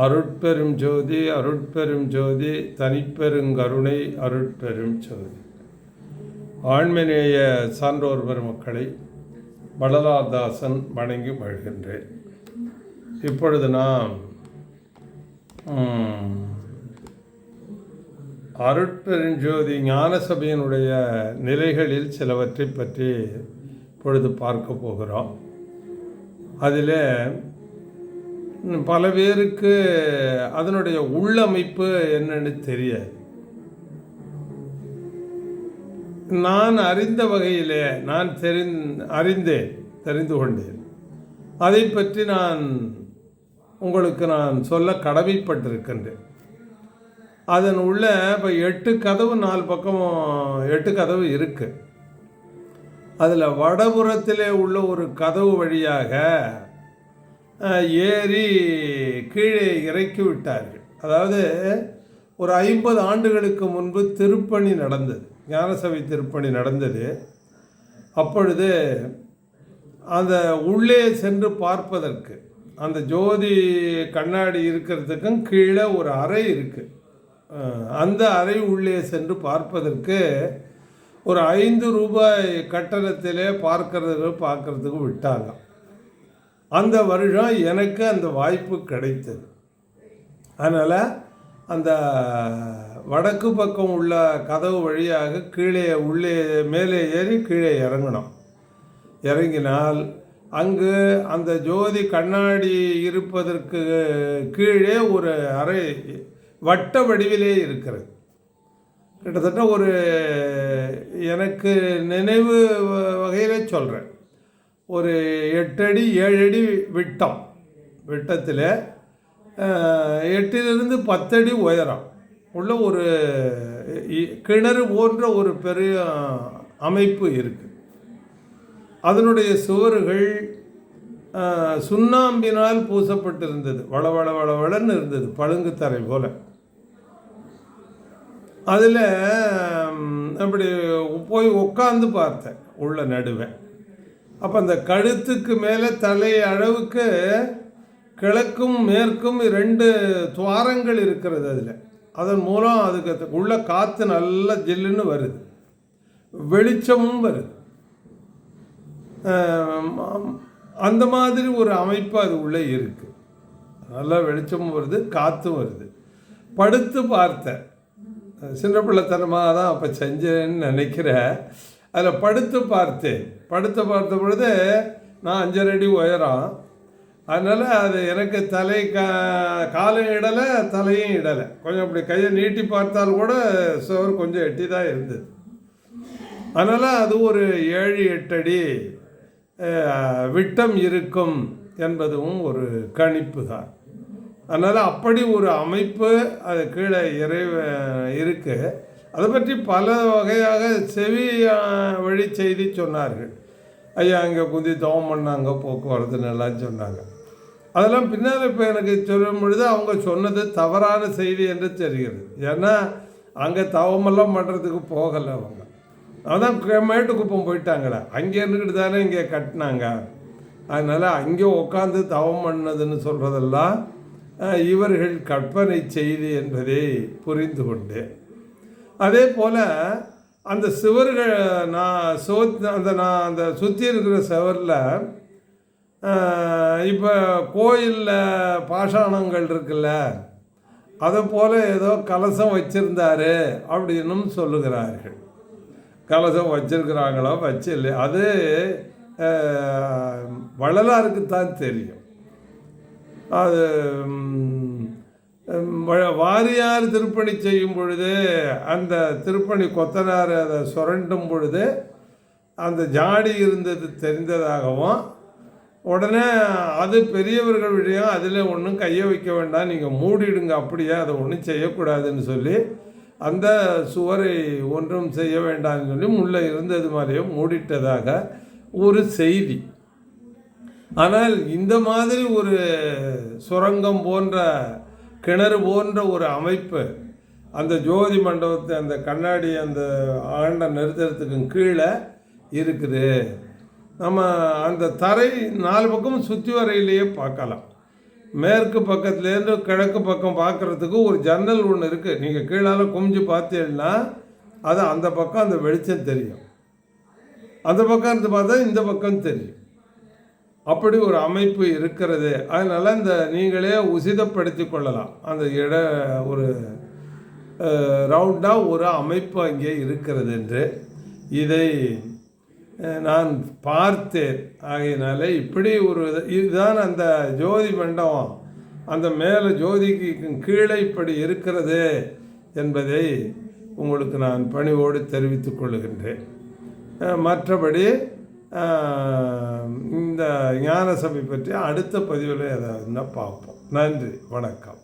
அருட்பெரும் ஜோதி அருட்பெரும் ஜோதி தனிப்பெருங்கருணை அருட்பெரும் ஜோதி. ஆண்மநேய சான்றோர் பெருமக்களை வள்ளலாதாசன் வணங்கி வருகின்றேன் இப்பொழுது நாம் அருட்பெருஞ்சோதி ஞான சபையினுடைய நிலைகளில் சிலவற்றை பற்றி இப்பொழுது பார்க்க போகிறோம். அதில் பல பேருக்கு அதனுடைய உள்ளமைப்பு என்னன்னு தெரியாது. நான் அறிந்த வகையிலே நான் தெரிந் அறிந்தேன் தெரிந்து கொண்டேன். அதை பற்றி நான் உங்களுக்கு நான் சொல்ல கடமைப்பட்டிருக்கின்றேன். அதன் உள்ள இப்போ எட்டு கதவு நாலு பக்கமும் எட்டு கதவு இருக்குது அதில் வடபுறத்திலே உள்ள ஒரு கதவு வழியாக ஏறி கீழே இறக்கி விட்டார்கள். அதாவது ஒரு ஐம்பது ஆண்டுகளுக்கு முன்பு திருப்பணி நடந்தது. ஞானசபை திருப்பணி நடந்தது. அப்பொழுது அந்த உள்ளே சென்று பார்ப்பதற்கு அந்த ஜோதி கண்ணாடி இருக்கிறதுக்கும் கீழே ஒரு அறை இருக்குது அந்த அறை உள்ளே சென்று பார்ப்பதற்கு ஒரு ஐந்து ரூபாய் கட்டணத்திலே பார்க்கறதுக்கு பார்க்கறதுக்கு விட்டாங்க. அந்த வருஷம் எனக்கு அந்த வாய்ப்பு கிடைத்தது. அதனால் அந்த வடக்கு பக்கம் உள்ள கதவு வழியாக கீழே உள்ளே மேலே ஏறி கீழே இறங்கணும் இறங்கினால் அங்கு அந்த ஜோதி கண்ணாடி இருப்பதற்கு கீழே ஒரு அறை வட்ட வடிவிலே இருக்கிறது. கிட்டத்தட்ட ஒரு எனக்கு நினைவு வகையிலே சொல்கிறேன் ஒரு எட்டடி ஏழடி விட்டம். விட்டத்தில் எட்டிலிருந்து பத்தடி உயரம் உள்ள ஒரு இ- கிணறு போன்ற ஒரு பெரிய அமைப்பு இருக்குது அதனுடைய சுவர்கள் சுண்ணாம்பினால் பூசப்பட்டிருந்தது. வள வள வள வளன்னு இருந்தது பழுங்கு தரை போல். அதில் அப்படி போய் உட்காந்து பார்த்தேன் உள்ள நடுவேன் அப்போ அந்த கழுத்துக்கு மேலே தலை அளவுக்கு கிழக்கும் மேற்கும் ரெண்டு துவாரங்கள் இருக்கிறது அதில். அதன் மூலம் அதுக்கு உள்ள காற்று நல்லா ஜில்லுன்னு வருது. வெளிச்சமும் வருது. அந்த மாதிரி ஒரு அமைப்பு அது உள்ளே இருக்குது நல்லா வெளிச்சமும் வருது காற்றும் வருது. படுத்து பார்த்தேன் சின்ன பிள்ளைத்தனமாக தான் அப்போ செஞ்சேன்னு நினைக்கிறேன் அதில் படுத்து பார்த்தேன். படுத்து பார்த்த பொழுது நான் அஞ்சரை அடி உயரம். அதனால் அது எனக்கு தலை கா காலும் இடலை தலையும் இடலை. கொஞ்சம் அப்படி கையை நீட்டி பார்த்தால் கூட சுவர் கொஞ்சம் எட்டி தான் இருந்தது. அதனால் அது ஒரு ஏழு எட்டு அடி விட்டம் இருக்கும் என்பதும் ஒரு கணிப்பு தான் அதனால் அப்படி ஒரு அமைப்பு அது கீழே இறை இருக்குது அதை பற்றி பல வகையாக செவி வழி செய்தி சொன்னார்கள். ஐயா அங்கே குந்தி தவம் பண்ணாங்க போக்குவரத்துன்னு எல்லாம் சொன்னாங்க. அதெல்லாம் பின்னால் இப்போ எனக்கு சொல்லும் பொழுது அவங்க சொன்னது தவறான செய்தி என்று தெரிகிறது. ஏன்னா அங்கே தவமெல்லாம் பண்ணுறதுக்கு போகலை அவங்க. அதான் க- மேட்டுக்குப்பம் போயிட்டாங்களே. அங்கே இருந்துக்கிட்டு தானே இங்கே கட்டினாங்க. அதனால் அங்கே உட்காந்து தவம் பண்ணதுன்னு சொல்கிறதெல்லாம் இவர்கள் கற்பனை செய்தி என்பதை புரிந்து கொண்டேன். அதே போல் அந்த சுவர்கள் நான் சோ அந்த நான் அந்த சுற்றி இருக்கிற சுவரில் இப்போ கோயிலில் பாஷாணங்கள் இருக்குல்ல அதை போல் ஏதோ கலசம் வச்சுருந்தாரு அப்படின்னும் சொல்லுகிறார்கள். கலசம் வச்சிருக்கிறாங்களோ வச்சு இல்லை அது வள்ளலாருக்கு தான் தெரியும். அது வாரியார் திருப்பணி செய்யும் பொழுது அந்த திருப்பணி கொத்தனார் அதை சுரண்டும் பொழுது அந்த ஜாடி இருந்தது தெரிந்ததாகவும் உடனே அது பெரியவர்கள் விஷயம் அதில் ஒன்றும் கையை வைக்க வேண்டாம் நீங்கள் மூடிடுங்க அப்படியே அதை ஒன்றும் செய்யக்கூடாதுன்னு சொல்லி அந்த சுவரை ஒன்றும் செய்ய வேண்டாம்னு சொல்லி முள்ளே இருந்தது மாதிரியே மூடிட்டதாக ஒரு செய்தி. ஆனால் இந்த மாதிரி ஒரு சுரங்கம் போன்ற கிணறு போன்ற ஒரு அமைப்பு அந்த ஜோதி மண்டபத்தை அந்த கண்ணாடி அந்த ஆண்ட நிறுத்தத்துக்கும் கீழே இருக்குது. நம்ம அந்த தரை நாலு பக்கமும் சுற்றி வரையிலேயே பார்க்கலாம். மேற்கு பக்கத்துலேருந்து கிழக்கு பக்கம் பார்க்குறதுக்கு ஒரு ஜன்னல் ஒன்று இருக்குது நீங்கள் கீழால குமிஞ்சு பார்த்தீங்கன்னா அது அந்த பக்கம் அந்த வெளிச்சம் தெரியும். அந்த பக்கம் இருந்து பார்த்தா இந்த பக்கம் தெரியும். அப்படி ஒரு அமைப்பு இருக்கிறது. அதனால் இந்த நீங்களே உசிதப்படுத்தி கொள்ளலாம். அந்த இட ஒரு ரவுண்டாக ஒரு அமைப்பு அங்கே இருக்கிறது என்று. இதை நான் பார்த்தேன். ஆகையினால இப்படி ஒரு இது- இதுதான் அந்த ஜோதி மண்டபம். அந்த மேலே ஜோதிக்கு கீழே இப்படி இருக்கிறது என்பதை உங்களுக்கு நான் பணிவோடு தெரிவித்துக் கொள்கின்றேன். மற்றபடி இந்த ஞான சபை பற்றி அடுத்த பதிவில் எதாவது பார்ப்போம். நன்றி வணக்கம்.